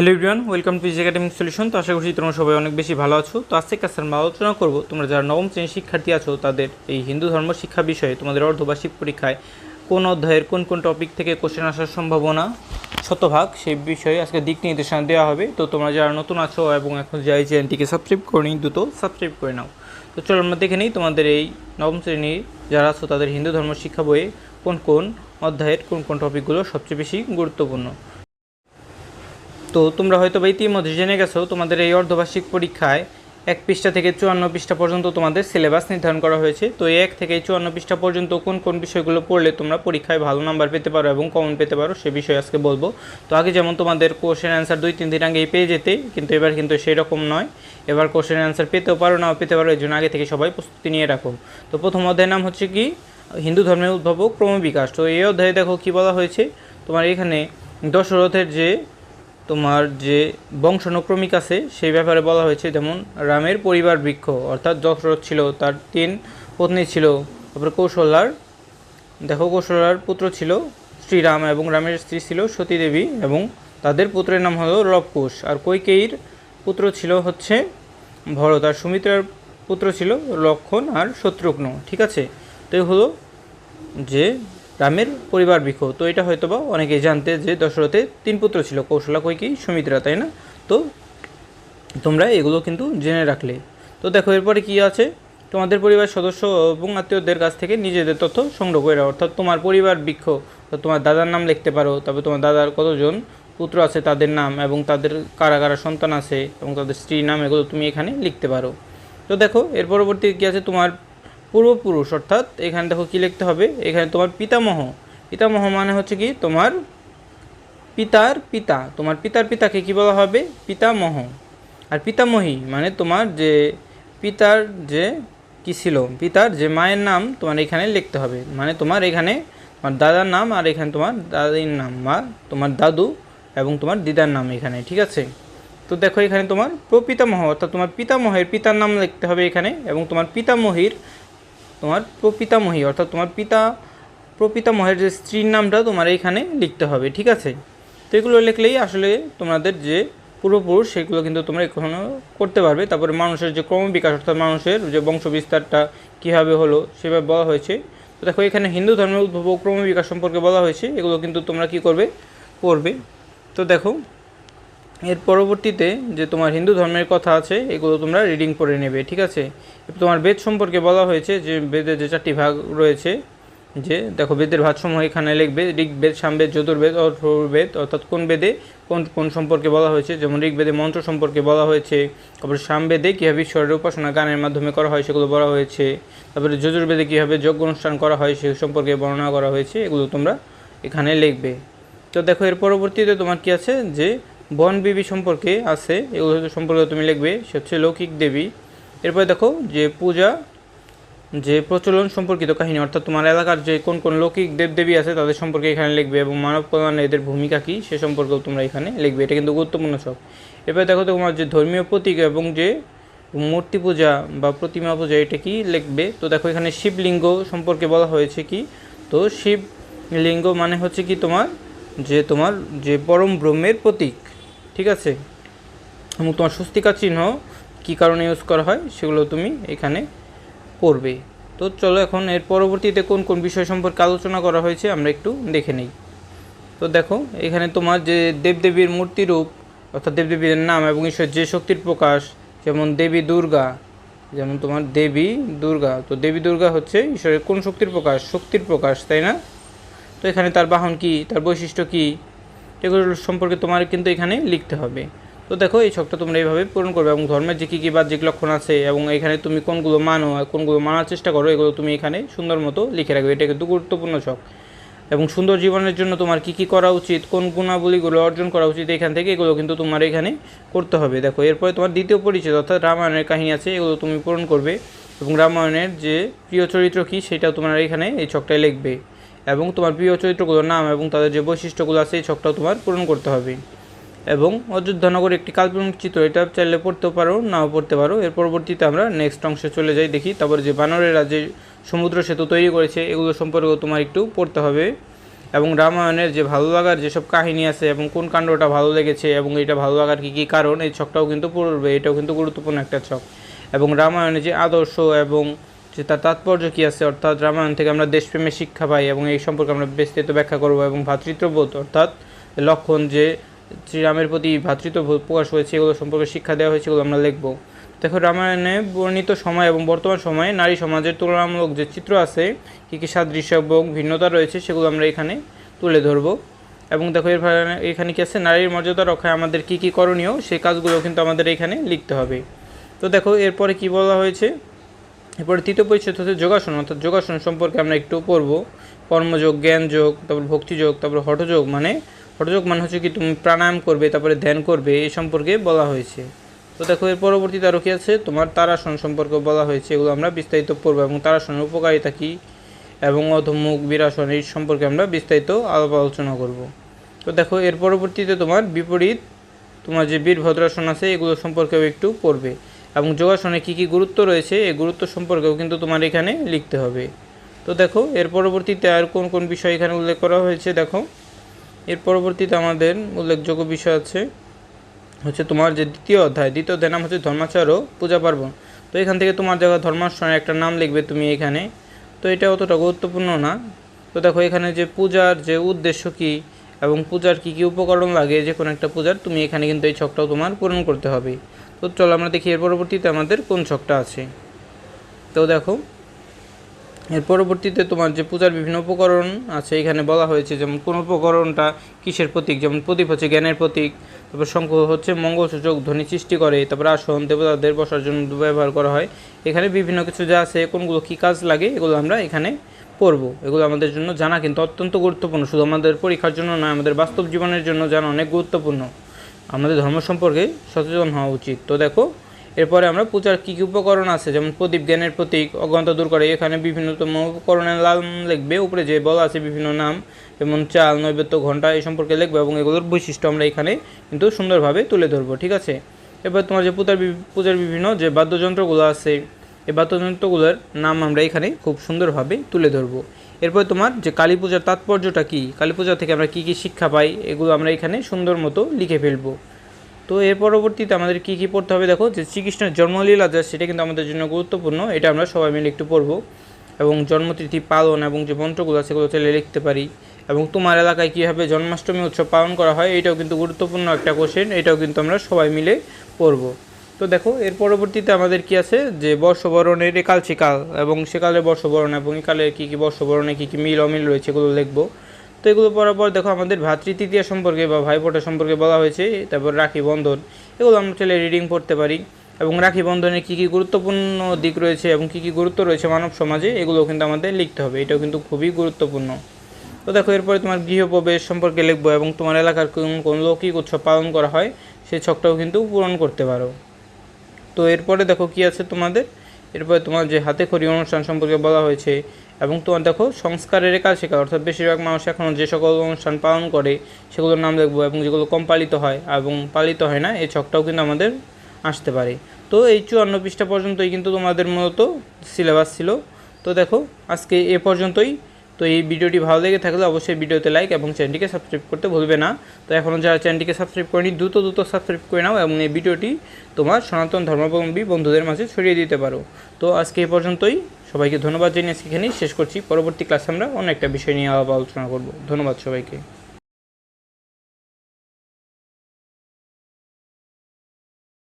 Hello everyone, welcome to easy academic solution তো আশা করছি তোমরা সবাই অনেক বেশি ভালো আছো। তো আজকে ক্লাসের আমরা আলোচনা করব, তোমরা যারা নবম শ্রেণির শিক্ষার্থী আছো, তাদের এই হিন্দু ধর্ম শিক্ষা বিষয়ে, তোমাদের অর্ধবার্ষিক পরীক্ষায় কোন অধ্যায়ের কোন কোন টপিক থেকে কোশ্চেন আসার সম্ভাবনা, শতভাগ সেই বিষয়ে আজকে দিক নির্দেশনা দেওয়া হবে। তো তোমরা যারা নতুন আছো এবং এখন যে এই চ্যানেলটিকে সাবস্ক্রাইব করেনি, দ্রুত সাবস্ক্রাইব করে নাও। তো চলো আমরা দেখে নিই তোমাদের এই নবম শ্রেণির যারা আছো, তাদের হিন্দু ধর্ম শিক্ষা বইয়ে কোন কোন অধ্যায়ের কোন কোন টপিকগুলো সবচেয়ে বেশি গুরুত্বপূর্ণ। তো তোমরা হয়তো বা ইতিমধ্যে জেনে গেছো, তোমাদের এই অর্ধবার্ষিক পরীক্ষায় এক পৃষ্ঠা থেকে চুয়ান্ন পৃষ্ঠা পর্যন্ত তোমাদের সিলেবাস নির্ধারণ করা হয়েছে। তো এই এক থেকে চুয়ান্ন পৃষ্ঠা পর্যন্ত কোন কোন বিষয়গুলো পড়লে তোমরা পরীক্ষায় ভালো নাম্বার পেতে পারো এবং কমন পেতে পারো, সে বিষয়ে আজকে বলব। তো আগে যেমন তোমাদের কোশ্চেন অ্যান্সার দুই তিন দিন আগেই পেয়ে যেতে, কিন্তু এবার কিন্তু সেই রকম নয়। এবার কোশ্চেন অ্যান্সার পেতেও পারো, নাও পেতে পারো এই জন্য আগে থেকে সবাই প্রস্তুতি নিয়ে রাখো। তো প্রথম অধ্যায়ের নাম হচ্ছে কি? হিন্দু ধর্মের উদ্ভব ও ক্রমবিকাশ। তো এই অধ্যায়ে দেখো কি বলা হয়েছে? তোমার এখানে দশরথের যে তোমার যে বংশানুক্রমিক আছে, সেই ব্যাপারে বলা হয়েছে যেমন রামের পরিবার বৃক্ষ, অর্থাৎ দশরথ ছিল তার তিন পত্নী ছিল। তারপরে কৌশলার, দেখো কৌশলার পুত্র ছিল শ্রীরাম এবং রামের স্ত্রী ছিল সতী দেবী এবং তাদের পুত্রের নাম হলো লবকুশ আর কৈকেয়ীর পুত্র ছিল হচ্ছে ভরত, আর সুমিত্রার পুত্র ছিল লক্ষণ আর শত্রুঘ্ন, ঠিক আছে? তো হলো যে রামের পরিবার বৃক্ষ তো এটা হয়তো বা অনেকেই জানতে যে দশরথের তিন পুত্র ছিল। কৌশলা কৈকি সুমিত্রা, তাই না? তো তোমরা এগুলো কিন্তু জেনে রাখলে। তো দেখো, এরপরে কি আছে? তোমাদের পরিবার সদস্য এবং আত্মীয়দের কাছ থেকে নিজেদের তথ্য সংগ্রহ করে। অর্থাৎ তোমার পরিবার বৃক্ষ তো তোমার দাদার নাম লিখতে পারো, তারপর তোমার দাদার কতজন পুত্র আছে, তাদের নাম এবং তাদের কারা কারা সন্তান আছে এবং তাদের স্ত্রীর নাম এগুলো তুমি এখানে লিখতে পারো। তো দেখো, এর পরবর্তী কী আছে? তোমার পূর্বপুরুষ, অর্থাৎ এখানে দেখো কি লিখতে হবে? এখানে তোমার পিতামহ। পিতামহ মানে হচ্ছে কি? তোমার পিতার পিতা। তোমার পিতার পিতাকে কী বলা হবে? পিতামহ। আর পিতামহী মানে তোমার যে পিতার যে কি ছিল? পিতার যে মায়ের নাম তোমার এখানে লিখতে হবে। মানে তোমার এখানে তোমার দাদার নাম আর এখানে তোমার দাদির নাম বা তোমার দাদু এবং তোমার দিদার নাম এখানে, ঠিক আছে? তো দেখো এখানে তোমার প্রপিতামহ, অর্থাৎ তোমার পিতামহের পিতার নাম লিখতে হবে এখানে এবং তোমার পিতামহীর তোমার প্রপিতামহী, অর্থাৎ তোমার পিতা, প্রপিতামহের যে স্ত্রীর নামটা তোমার এইখানে লিখতে হবে, ঠিক আছে? তো এগুলো লিখলেই আসলে তোমাদের যে পূর্বপুরুষ, সেগুলো কিন্তু তোমরা এখনও করতে পারবে। তারপরে মানুষের যে ক্রমবিকাশ অর্থাৎ মানুষের যে বংশবিস্তারটা কীভাবে হলো, সেভাবে বলা হয়েছে। তো দেখো, এখানে হিন্দু ধর্মের উদ্ভব ও ক্রমবিকাশ সম্পর্কে বলা হয়েছে। এগুলো কিন্তু তোমরা কি করবে? পড়বে তো দেখো এর পরবর্তীতে যে তোমার হিন্দু ধর্মের কথা আছে, এগুলো তোমরা রিডিং পড়ে নেবে, ঠিক আছে? তোমার বেদ সম্পর্কে বলা হয়েছে যে বেদের যে চারটি ভাগ রয়েছে, যে দেখো বেদের ভাগসমূহ এখানে লিখবে, ঋগ্বেদ, সামবেদ যজুর্বেদ অথর্ববেদ, অর্থাৎ কোন বেদে কোন কোন সম্পর্কে বলা হয়েছে? যেমন ঋগ্বেদে মন্ত্র সম্পর্কে বলা হয়েছে, তারপরে সামবেদে কীভাবে ঈশ্বরের উপাসনা গানের মাধ্যমে করা হয় সেগুলো বলা হয়েছে, তারপরে যজুর্বেদে কীভাবে যজ্ঞ অনুষ্ঠান করা হয় সে সম্পর্কে বর্ণনা করা হয়েছে, এগুলো তোমরা এখানে লিখবে। তো দেখো এর পরবর্তীতে তোমার কি আছে? যে বন বিবি সম্পর্কে আছে এগুলো সম্পর্কে তুমি লিখবে, সে হচ্ছে লৌকিক দেবী। এরপরে দেখো যে পূজা, যে প্রচলন সম্পর্কিত কাহিনী, অর্থাৎ তোমার এলাকার যে কোন কোন লৌকিক দেবদেবী আছে, তাদের সম্পর্কে এখানে লিখবে এবং মানব কল্যাণে এদের ভূমিকা কী, সে সম্পর্কেও তোমরা এখানে লিখবে। এটা কিন্তু গুরুত্বপূর্ণ সব। এরপরে দেখো তোমার যে ধর্মীয় প্রতীক এবং যে মূর্তি পূজা বা প্রতিমা পূজা, এটা কি লিখবে? তো দেখো এখানে শিবলিঙ্গ সম্পর্কে বলা হয়েছে কি? তো শিবলিঙ্গ মানে হচ্ছে কি তোমার, যে তোমার যে পরম ব্রহ্মের প্রতীক। ঠিক আছে? এবং তোমার স্বস্তিকা চিহ্ন কী কারণে ইউজ করা হয় সেগুলো তুমি এখানে পড়বে। তো চলো এখন এর পরবর্তীতে কোন কোন বিষয় সম্পর্কে আলোচনা করা হয়েছে আমরা একটু দেখে নিই। তো দেখো, এখানে তোমার যে দেবদেবীর মূর্তিরূপ অর্থাৎ দেবদেবীর নাম এবং ঈশ্বর যে শক্তির প্রকাশ, যেমন দেবী দুর্গা, যেমন তোমার দেবী দুর্গা, তো দেবী দুর্গা হচ্ছে ঈশ্বরের কোন শক্তির প্রকাশ? শক্তির প্রকাশ, তাই না? তো এখানে তার বাহন কি? তার বৈশিষ্ট্য কি? এগুলো সম্পর্কে তোমার কিন্তু এখানে লিখতে হবে। তো দেখো, এই ছকটা তোমরা এইভাবে পূরণ করবে এবং ধর্মের যে কী কী বাহ্যিক লক্ষণ আছে এবং এখানে তুমি কোনগুলো মানো কোনগুলো মানার চেষ্টা করো, এগুলো তুমি এখানে সুন্দর মতো লিখে রাখবে। এটা কিন্তু গুরুত্বপূর্ণ ছক। এবং সুন্দর জীবনের জন্য তোমার কি কি করা উচিত, কোন গুণাবলীগুলো অর্জন করা উচিত, এখান থেকে এগুলো কিন্তু তোমার এখানে করতে হবে। দেখো, এরপরে তোমার দ্বিতীয় পরিচয় অর্থাৎ রামায়ণের কাহিনী আছে, এগুলো তুমি পূরণ করবে এবং রামায়ণের যে প্রিয় চরিত্র কী, সেটাও তোমার এখানে এই ছকটায় লিখবে। এবং তোমার প্রিয় চরিত্রগুলোর নাম এবং তাদের যে বৈশিষ্ট্যগুলো আছে, এই ছকটাও তোমার পূরণ করতে হবে। এবং অযোধ্যানগর একটি কাল্পনিক চিত্র, এটা চাইলে পড়তেও পারো, নাও পড়তে পারো। এর পরবর্তীতে আমরা নেক্সট অংশে চলে যাই, দেখি। তারপরে যে বানরেরা যে সমুদ্র সেতু তৈরি করেছে, এগুলো সম্পর্কেও তোমার একটু পড়তে হবে। এবং রামায়ণের যে ভালো লাগার যেসব কাহিনী আছে এবং কোন কাণ্ডটা ভালো লেগেছে এবং এটা ভালো লাগার কী কী কারণ, এই ছকটাও কিন্তু পড়বে, এটাও কিন্তু গুরুত্বপূর্ণ একটা ছক। এবং রামায়ণের যে আদর্শ এবং যে তার তাৎপর্য কী আছে? অর্থাৎ রামায়ণ থেকে আমরা দেশপ্রেমের শিক্ষা পাই এবং এই সম্পর্কে আমরা বিস্তারিত ব্যাখ্যা করব এবং ভ্রাতৃত্ববোধ অর্থাৎ লক্ষণ যে শ্রীরামের প্রতি ভ্রাতৃত্ববোধ প্রকাশ হয়েছে, এগুলো সম্পর্কে শিক্ষা দেওয়া হয়েছে, এগুলো আমরা লিখব। দেখো, রামায়ণে বর্ণিত সময় এবং বর্তমান সময়ে নারী সমাজের তুলনামূলক যে চিত্র আছে, কী কী সাদৃশ্য এবং ভিন্নতা রয়েছে, সেগুলো আমরা এখানে তুলে ধরব। এবং দেখো, এর এখানে কী আছে? নারীর মর্যাদা রক্ষায় আমাদের কী কী করণীয়, সেই কাজগুলো কিন্তু আমাদের এখানে লিখতে হবে। তো দেখো, এরপরে কি বলা হয়েছে? এরপরে তৃতীয় পরিচ্ছেদ হচ্ছে যোগাসন, অর্থাৎ যোগাসন সম্পর্কে আমরা একটু পড়ব। কর্মযোগ, জ্ঞানযোগ, তারপর ভক্তিযোগ, তারপর হঠযোগ মানে হঠযোগ মানে হচ্ছে কি তুমি প্রাণায়াম করবে, তারপরে ধ্যান করবে, এই সম্পর্কে বলা হয়েছে। তো দেখো, এর পরবর্তীতে আরও কি আছে? তোমার তারাসন সম্পর্কে বলা হয়েছে, এগুলো আমরা বিস্তারিত পড়ব, এবং তারাসনের উপকারিতা কী? এবং অধমুখ, বিরাসন, এই সম্পর্কে আমরা বিস্তারিত আলাপ আলোচনা করব। তো দেখো, এর পরবর্তীতে তোমার বিপরীত, তোমার যে বীরভদ্রাসন আছে, এগুলো সম্পর্কেও একটু পড়বে। এবং যোগাসনে কী কী গুরুত্ব রয়েছে, এই গুরুত্ব সম্পর্কেও কিন্তু তোমার এখানে লিখতে হবে। তো দেখো, এর পরবর্তীতে আর কোন কোন বিষয় এখানে উল্লেখ করা হয়েছে, দেখো। এর পরবর্তীতে আমাদের উল্লেখযোগ্য বিষয় আছে, হচ্ছে তোমার যে দ্বিতীয় অধ্যায় দ্বিতীয় অধ্যায় নাম হচ্ছে ধর্মাচার ও পূজা পার্বণ। তো এখান থেকে তোমার জায়গা ধর্মাশ্রমের একটা নাম লিখবে তুমি এখানে। তো এটা অতটা গুরুত্বপূর্ণ না। তো দেখো এখানে যে পূজার যে উদ্দেশ্য কী এবং পূজার কী কী উপকরণ লাগে, যে কোনো একটা পূজার, তুমি এখানে কিন্তু এই ছকটাও তোমার পূরণ করতে হবে। তো চলো আমরা দেখি, এর পরবর্তীতে আমাদের কোন ছকটা আছে। তো দেখো, এর পরবর্তীতে তোমার যে পূজার বিভিন্ন উপকরণ আছে, এখানে বলা হয়েছে যেমন কোন উপকরণটা কিসের প্রতীক, যেমন প্রদীপ হচ্ছে জ্ঞানের প্রতীক, তারপর শঙ্খ হচ্ছে মঙ্গলসূচক, ধ্বনি সৃষ্টি করে, তারপর আসন, দেবতাদের বসার জন্য ব্যবহার করা হয়। এখানে বিভিন্ন কিছু যা আছে, কোনগুলো কী কাজ লাগে, এগুলো আমরা এখানে পড়ব, এগুলো আমাদের জন্য জানা কিন্তু অত্যন্ত গুরুত্বপূর্ণ। শুধু আমাদের পরীক্ষার জন্য নয়, আমাদের বাস্তব জীবনের জন্য জানা অনেক গুরুত্বপূর্ণ। আমাদের ধর্ম সম্পর্কে সচেতন হওয়া উচিত। তো দেখো, এরপরে আমরা পূজার কী কী উপকরণ আছে? যেমন প্রদীপ জ্ঞানের প্রতীক, অজ্ঞানতা দূর করে। এখানে বিভিন্নতম উপকরণের লাল লিখবে, উপরে যে বলা আছে, বিভিন্ন নাম, যেমন চাল, নৈবেদ্য ঘণ্টা এই সম্পর্কে লিখবে এবং এগুলোর বৈশিষ্ট্য আমরা এখানে কিন্তু সুন্দরভাবে তুলে ধরবো, ঠিক আছে? এবার তোমার যে পূজার পূজার বিভিন্ন যে বাদ্যযন্ত্রগুলো আছে এই বাদ্যযন্ত্রগুলোর নাম আমরা এখানে খুব সুন্দরভাবে তুলে ধরবো। এরপর তোমার যে কালী পূজার তাৎপর্যটা কী? কালী পূজা থেকে আমরা কী কী শিক্ষা পাই, এগুলো আমরা এখানে সুন্দর মতো লিখে ফেলব। তো এর পরবর্তীতে আমাদের কী কী পড়তে হবে দেখো, যে শ্রীকৃষ্ণের জন্মলীলা যা, সেটা কিন্তু আমাদের জন্য গুরুত্বপূর্ণ, এটা আমরা সবাই মিলে একটু পড়ব। এবং জন্মতিথি পালন এবং যে মন্ত্রগুলো আছে সেগুলো চাইলে লিখতে পারি। এবং তোমার এলাকায় কীভাবে জন্মাষ্টমী উৎসব পালন করা হয়, এটাও কিন্তু গুরুত্বপূর্ণ একটা কোশ্চেন এটাও কিন্তু আমরা সবাই মিলে পড়ব। তো দেখো, এর পরবর্তীতে আমাদের কি আছে? যে বর্ষবরণের একাল শিকাল এবং সেকালের বর্ষবরণ এবং একালের কী কী বর্ষবরণে কী কী মিল অমিল রয়েছে এগুলো লিখব। তো এগুলো পড়ার পর দেখো, আমাদের ভ্রাতৃতৃতীয়া সম্পর্কে বা ভাইফোঁটা সম্পর্কে বলা হয়েছে, তারপর রাখি বন্ধন, এগুলো আমরা চাইলে রিডিং পড়তে পারি। এবং রাখি বন্ধনের কী কী গুরুত্বপূর্ণ দিক রয়েছে এবং কী কী গুরুত্ব রয়েছে মানব সমাজে, এগুলো কিন্তু আমাদের লিখতে হবে, এটাও কিন্তু খুবই গুরুত্বপূর্ণ। তো দেখো, এরপরে তোমার গৃহপ্রবেশ সম্পর্কে লিখব এবং তোমার এলাকার কোন কোন লৌকিক উৎসব পালন করা হয় সেই ছকটাও কিন্তু পূরণ করতে পারো। তো এরপরে দেখো কি আছে তোমাদের? এরপরে তোমার যে হাতে খড়ি অনুষ্ঠান সম্পর্কে বলা হয়েছে এবং তোমার দেখো সংস্কারের কাজ শেখা, অর্থাৎ বেশিরভাগ মানুষ এখনও যে সকল অনুষ্ঠান পালন করে সেগুলোর নাম দেখব এবং যেগুলো কম পালিত হয় এবং পালিত হয় না, এই ছকটাও কিন্তু আমাদের আসতে পারে। তো এই চুয়ান্ন পৃষ্ঠা পর্যন্তই কিন্তু তোমাদের মূলত সিলেবাস ছিল। তো দেখো আজকে এ পর্যন্তই। তো এই ভিডিওটি ভালো লেগে থাকলে অবশ্যই ভিডিওতে লাইক এবং চ্যানেলটিকে সাবস্ক্রাইব করতে ভুলবে না। তো এখনও যারা চ্যানেলটিকে সাবস্ক্রাইব করেনি, দ্রুত দ্রুত সাবস্ক্রাইব করে নাও এবং এই ভিডিওটি তোমার সনাতন ধর্মাবলম্বী বন্ধুদের মাঝে ছড়িয়ে দিতে পারো। তো আজকে এই পর্যন্তই। সবাইকে ধন্যবাদ জানিয়ে আজকে এখানেই শেষ করছি। পরবর্তী ক্লাসে আমরা অন্য একটা বিষয় নিয়ে আলোচনা করব। ধন্যবাদ সবাইকে।